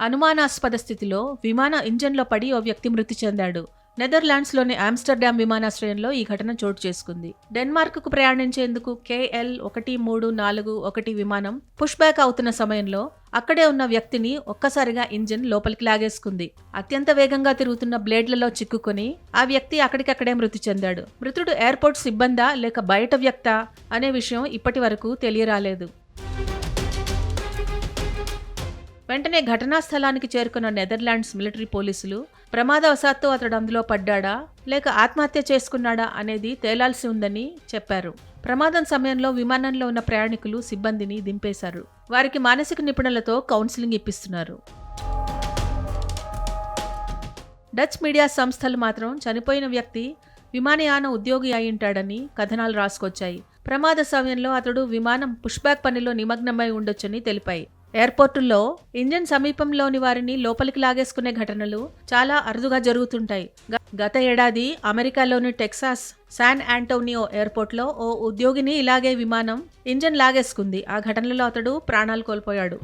అనుమానాస్పద స్థితిలో విమాన ఇంజన్లో పడి ఓ వ్యక్తి మృతి చెందాడు. నెదర్లాండ్స్లోని ఆమ్స్టర్డామ్ విమానాశ్రయంలో ఈ ఘటన చోటు చేసుకుంది. డెన్మార్క్కు ప్రయాణించేందుకు కేఎల్ ఒకటి మూడు నాలుగు ఒకటి విమానం పుష్ బ్యాక్ అవుతున్న సమయంలో అక్కడే ఉన్న వ్యక్తిని ఒక్కసారిగా ఇంజిన్ లోపలికి లాగేసుకుంది. అత్యంత వేగంగా తిరుగుతున్న బ్లేడ్లలో చిక్కుకొని ఆ వ్యక్తి అక్కడికక్కడే మృతి చెందాడు. మృతుడు ఎయిర్పోర్ట్ సిబ్బందా లేక బయట వ్యక్త? అనే విషయం ఇప్పటి వరకు తెలియరాలేదు. వెంటనే ఘటనా స్థలానికి చేరుకున్న నెదర్లాండ్స్ మిలిటరీ పోలీసులు ప్రమాదవశాత్తు అతడు అందులో పడ్డాడా లేక ఆత్మహత్య చేసుకున్నాడా అనేది తేలాల్సి ఉందని చెప్పారు. ప్రమాదం సమయంలో విమానంలో ఉన్న ప్రయాణికులు సిబ్బందిని దింపేశారు. వారికి మానసిక నిపుణులతో కౌన్సిలింగ్ ఇప్పిస్తున్నారు. డచ్ మీడియా సంస్థలు మాత్రం చనిపోయిన వ్యక్తి విమానయాన ఉద్యోగి అయింటాడని కథనాలు రాసుకొచ్చాయి. ప్రమాద సమయంలో అతడు విమానం పుష్బ్యాక్ పనిలో నిమగ్నమై ఉండొచ్చని తెలిపాయి. ఎయిర్పోర్టుల్లో ఇంజన్ సమీపంలోని వారిని లోపలికి లాగేసుకునే ఘటనలు చాలా అరుదుగా జరుగుతుంటాయి. గత ఏడాది అమెరికాలోని టెక్సాస్ శాన్ ఆంటోనియో ఎయిర్పోర్ట్లో ఓ ఉద్యోగిని ఇలాగే విమానం ఇంజన్ లాగేసుకుంది. ఆ ఘటనలో అతడు ప్రాణాలు కోల్పోయాడు.